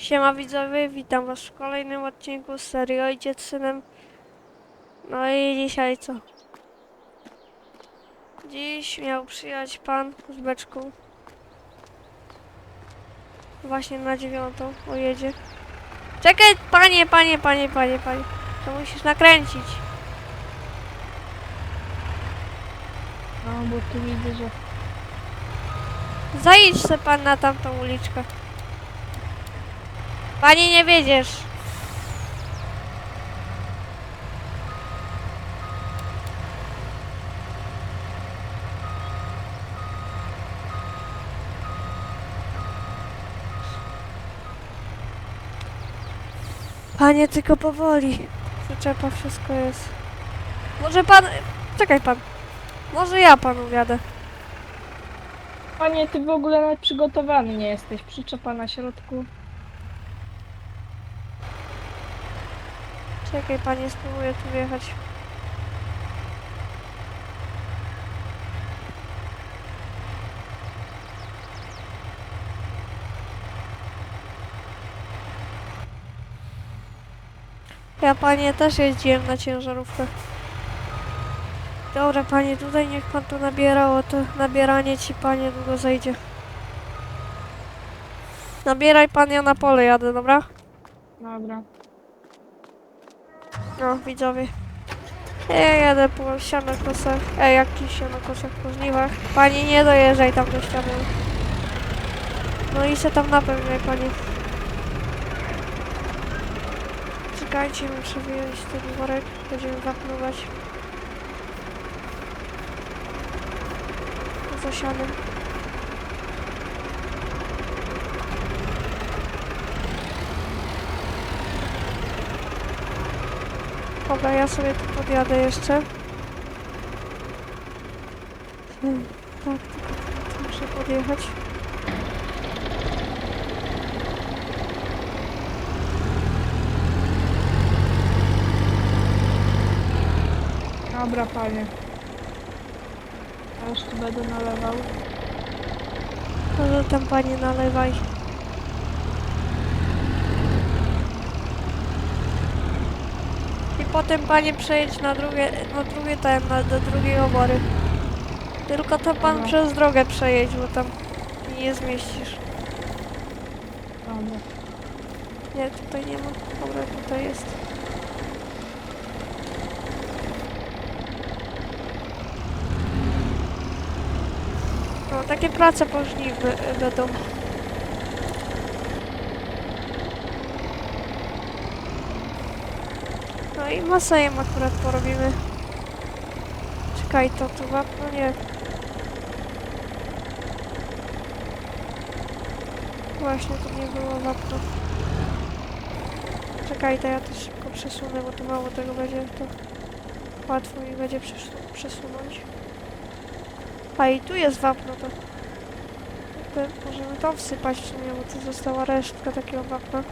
Siema widzowie, witam was w kolejnym odcinku z serii Ojciec z Synem. No i dzisiaj co? Dziś miał przyjechać pan z beczką. Właśnie na dziewiątą pojedzie. Czekaj, panie, panie, panie, panie, panie. To musisz nakręcić. No, bo tu widzę, że Zajdź se pan na tamtą uliczkę. Panie, nie wiedziesz. Panie, tylko powoli. Przyczepa, wszystko jest. Może pan... Czekaj pan. Może ja panu wiadę. Panie, ty w ogóle nawet przygotowany nie jesteś. Przyczepa na środku. Czekaj, panie, spróbuję tu wjechać. Ja, panie, też jeździłem na ciężarówkę. Dobra, panie, tutaj niech pan to nabierało, to nabieranie ci, panie, długo zejdzie. Nabieraj pan, ja na pole jadę, dobra? Dobra. No, widzowie. Ja jadę po sianokosach. Ej, jakich sianokosach po żniwach. Pani, nie dojeżdżaj tam do ściany. No i se tam napełniaj, pani. Czekajcie, muszę wyjąć ten worek. Będziemy wapnować. Za Dobra, ja sobie tu podjadę jeszcze. Hmm, Tak, tylko tu muszę podjechać. Dobra, panie. Ja już tu będę nalewał. No to tam panie nalewaj. I potem panie przejedź na drugie, na drugie ten, na, do drugiej obory. Tylko to pan Dobra. przez drogę przejedź, bo tam nie zmieścisz. Dobra. Nie, tutaj nie ma. Dobra, tutaj jest. No, takie prace żniwy będą. I masejem akurat porobimy. Czekaj, to tu wapno nie. Właśnie, tu nie było wapno. Czekaj, to ja to szybko przesunę, bo tu mało tego będzie, to łatwo mi będzie przesu- przesunąć. A i tu jest wapno, to możemy to wsypać w sumie, bo tu została resztka takiego wapna.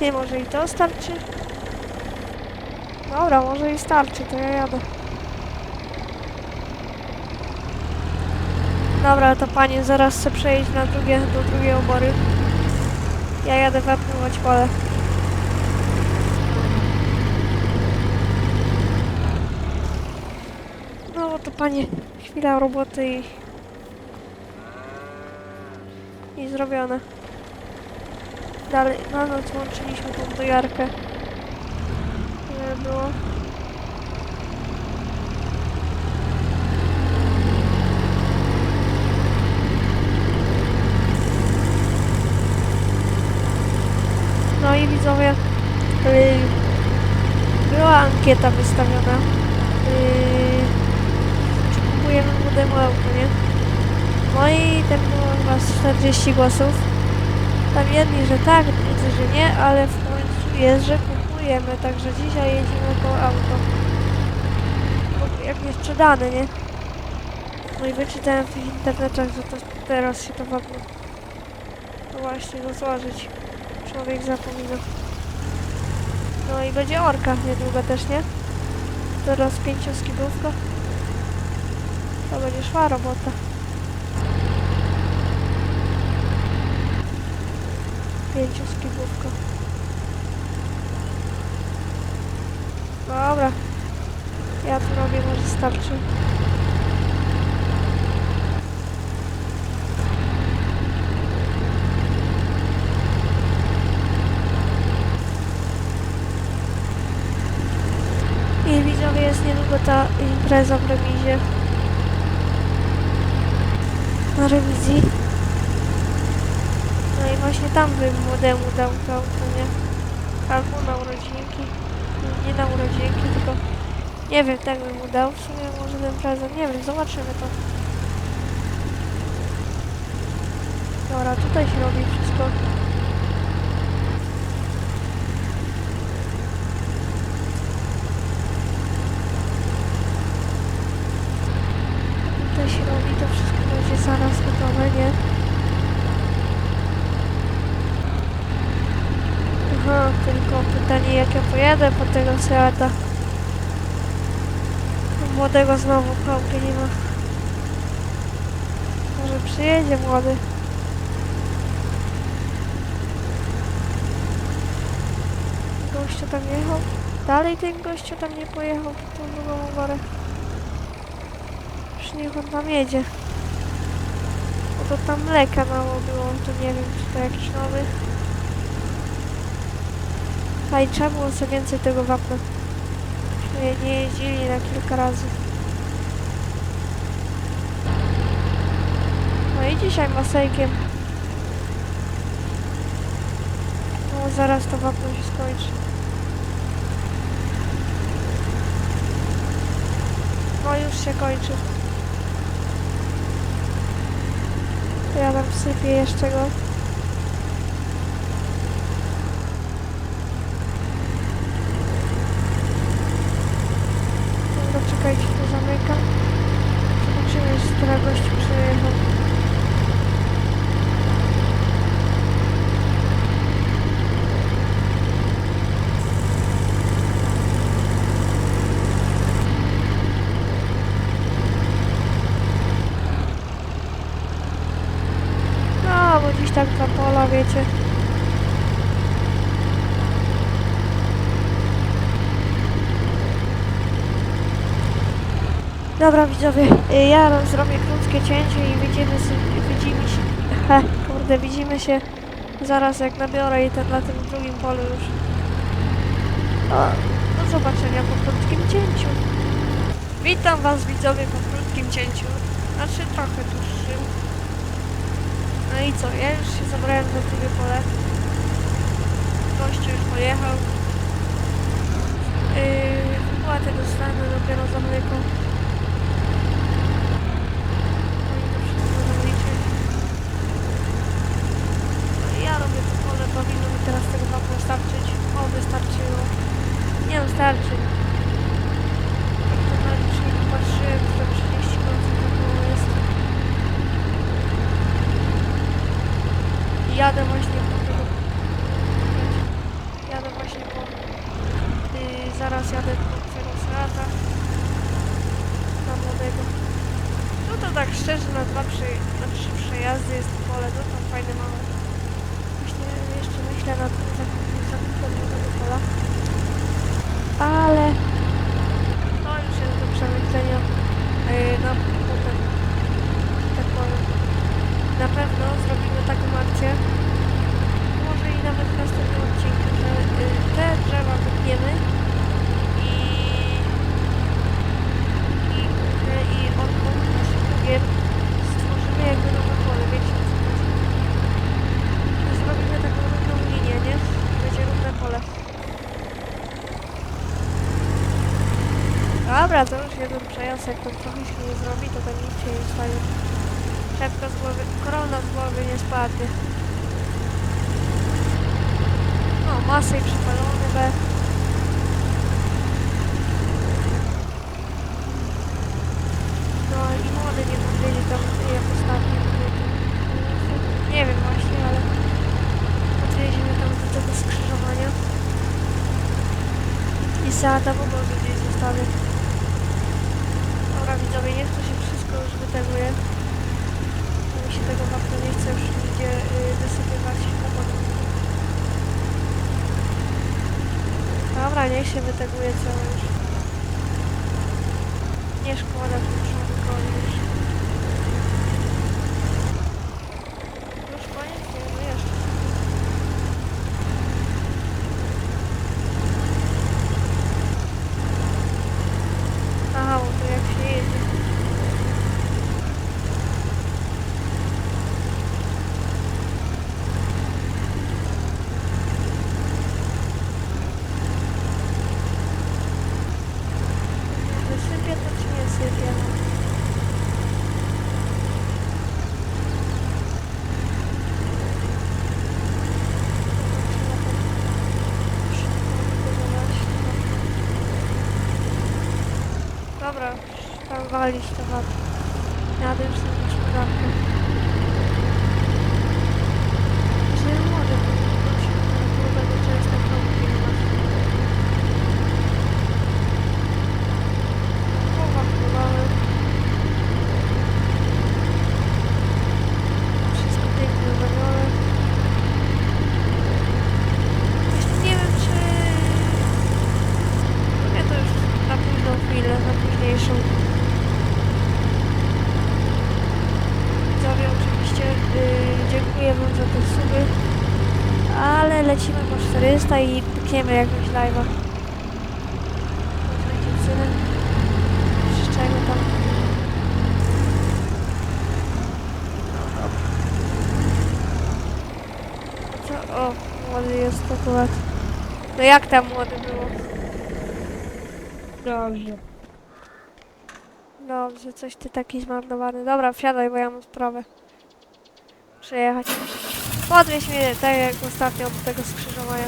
Nie, może i to starczy? Dobra, może i starczy, to ja jadę. Dobra, to panie, zaraz chcę przejść na drugie, do drugiej obory. Ja jadę wepnąć pole. No to panie, chwila roboty i... I zrobione. Dalej, na noc łączyliśmy tą dojarkę. Żeby było. No i widzowie, yy, była ankieta wystawiona, yy, czy kupujemy młodemu auto, nie? No i tam było chyba 40 głosów. Tam jedni, że tak, drudzy, że nie, ale w końcu jest, że kupujemy, także dzisiaj jedziemy po auto. Jak nie sprzedane, nie? No i wyczytałem w tych internetach, że to teraz się to wapno. No właśnie, rozłożyć. Człowiek zapomina. No i będzie orka niedługo też, nie? Teraz pięcioskibówka. To będzie szła robota. Pięcioskibówka. Dobra. Ja tu robię, może starczy. I widzowie, jest niedługo ta impreza w remizie. Na rewizji. Właśnie tam bym młodemu dał to auto, nie? Albo na urodzinki. Nie na urodzinki, tylko... Nie wiem, tak bym mu dał. W sumie może ten prezent, nie wiem, zobaczymy to. Dobra, tutaj się robi wszystko. Tutaj się robi, to wszystko będzie zaraz gotowe, nie? Aha, tylko pytanie jak ja pojadę po tego Seata. Młodego znowu w chałupie nie ma. Może przyjedzie młody. Gościu tam jechał? Dalej ten gościu tam nie pojechał w tą drugą górę. Już niech on tam jedzie. Bo to tam mleka mało było, to nie wiem czy to jakiś nowy. A i trzeba było sobie więcej tego wapna. Myśmy nie jeździli na kilka razy. No i dzisiaj masejkiem. No zaraz to wapno się skończy. No już się kończy. Ja tam sypię jeszcze go. Dobra, czekajcie, to zamykam. Zobaczymy, czy teraz gościu przyjechał. No, dziś tak dla pola, wiecie. Dobra widzowie, y, ja zrobię krótkie cięcie i widzimy widzimy się, he, kurde, widzimy się zaraz jak nabiorę i ten na tym drugim polu już. O, do zobaczenia po krótkim cięciu. Witam was widzowie po krótkim cięciu, znaczy trochę dłuższym. No i co, ja już się zabrałem na drugie pole. Gościu już pojechał. Yy, wypłatę dostanę dopiero za mleko. No i ja robię pole, powinno mi teraz tego wapna starczyć. O, wystarczyło. Nie no, starczy. Jak to na liczniku patrzyłem, to 30% około jest. I jadę właśnie po tego... Jadę właśnie po... Yy, zaraz jadę po tego Seata. Na młodego. No to tak szczerze na dwa przy, na trzy przejazdy jest pole, no to fajne małe. Właśnie jeszcze myślę nad zakupem, nowego pola. Ale to już jest do przemyślenia yy, na potem. Tak powiem. Na pewno zrobimy taką akcję. Może i nawet w następnym odcinku, że yy, te drzewa wytniemy i i, yy, i orką naszym drugiem stworzymy jakby nowe pole, wiecie o co chodzi. Zrobimy taką równą linię, nie? Będzie równe pole. Dobra, to już jeden przejazd, jak to trochę się nie zrobi, to tam nic się nie stanie. Czepka z głowy, korona z głowy nie spadnie. Masy i przypalony B. No i młody nie powiedzieć tam jak ostatnio. Nie wiem właśnie, ale podwieźmy tam do tego skrzyżowania. I Seata w obozie gdzieś zostawię. młody. Dobra widzowie, niech to się wszystko już wyteguje. Bo mi się tego wapna nie chce już nigdzie y, wysypywać na podwórku. Dobra, niech się wyteguje już. Nie szkoda, że muszą wykończyć. Już koniec? Nie, no jeszcze. Aha, bo to jak się jedzie. Wysypie to czy nie sypie? No. Dobra, tam walić to wad. Jadę już na gospodarkę. Że młody młodego często krągi Chowa chowamy. Wszystko pięknie zrobione. Właśnie nie wiem czy... No nie, to już na późną chwilę, na późniejszą. Widzowie, oczywiście yy, dziękuję wam za te suby. Ale lecimy po 400 i pykniemy jakąś live'a. Może dziewczyny. Z czego tam? Co? O, młody jest akurat. No jak tam młody było? Dobrze. Dobrze, coś ty taki zmarnowany. Dobra, wsiadaj, bo ja mam sprawę. Przejechać. Podwieź mnie tak jak ostatnio do tego skrzyżowania.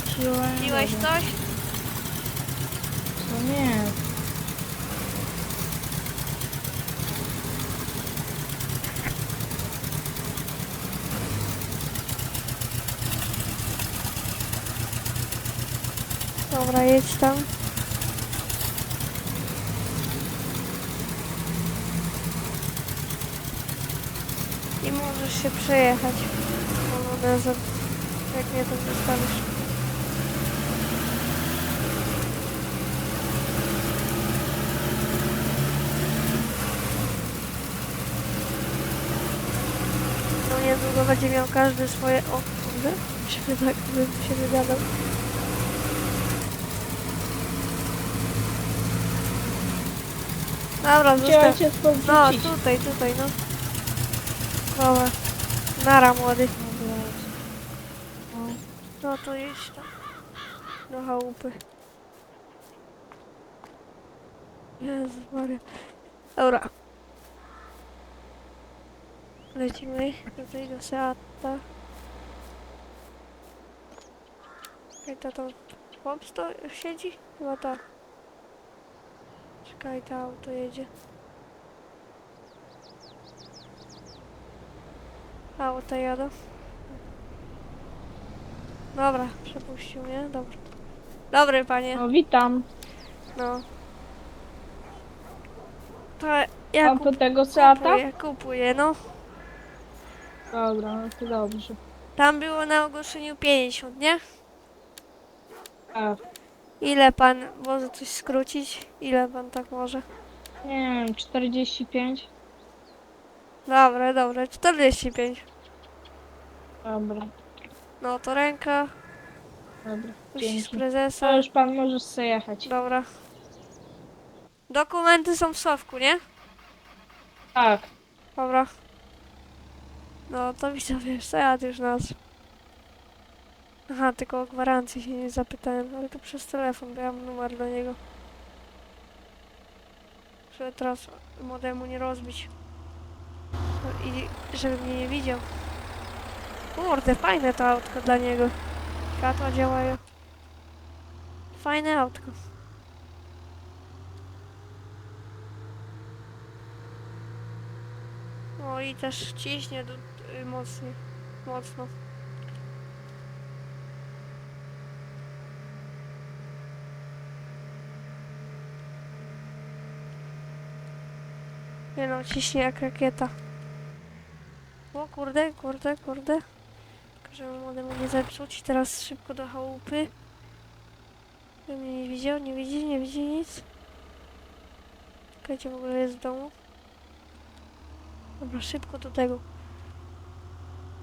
Skrzyżowanie Piłeś dobra. coś? To nie. Dobra, jedź tam. I możesz się przejechać. Polonezem. Jak mnie tam zostawisz. No niedługo będzie miał każdy swoje... O, kurde. Się tak bym się wygadał. Dobra, zostaw. No, tutaj, tutaj, no. Dobra. Nara, młody. No. To jedź tam. Do chałupy. Jezu Maria. Dobra. Lecimy tutaj do Seata. Czekaj, to tam chłop siedzi? Chyba tak. Czekaj, to auto jedzie. Auto jadą. Dobra, przepuścił mnie, dobrze. Dobry panie, No witam. no. To ja Pan kup, tego Seata? kupuję, kupuję, no. Dobra, no to dobrze. Tam było na ogłoszeniu 50, nie? Tak. Ile pan może coś skrócić? Ile pan tak może? Nie wiem, 45? Dobra, dobra, 45. Dobra, No to ręka, dobra. musisz prezesa. To już pan możesz sobie jechać. Dobra. Dokumenty są w sowku, nie? Tak. Dobra. No to widzowie, Seat już nas. Aha, tylko o gwarancji się nie zapytałem, ale to przez telefon, bo ja mam numer do niego. Żeby teraz modemu nie rozbić i żeby mnie nie widział. Kurde, fajne to autko dla niego. Światła działają. Fajne autko. No i też ciśnie do, y, mocnie. Mocno. Nie no, ciśnie jak rakieta. O kurde, kurde, kurde. Żeby młodemu nie zepsuć. Teraz szybko do chałupy. Żeby mnie nie widział, nie widzi, nie widzi nic. Czekajcie, w ogóle jest w domu. Dobra, szybko do tego.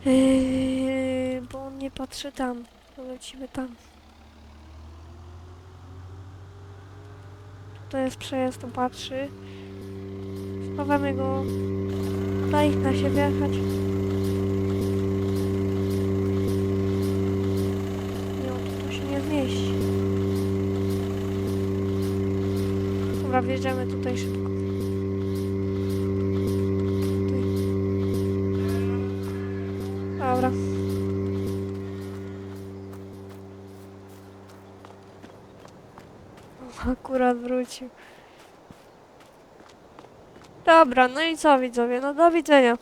Yy, bo on nie patrzy tam. To Lecimy tam. Tutaj jest przejazd, to patrzy. Schowamy go. Daj na siebie jechać. Nie, on zmieści. Dobra, wjeżdżamy tutaj szybko. Dobra. Akurat wrócił. Dobra, no i co widzowie? No do widzenia.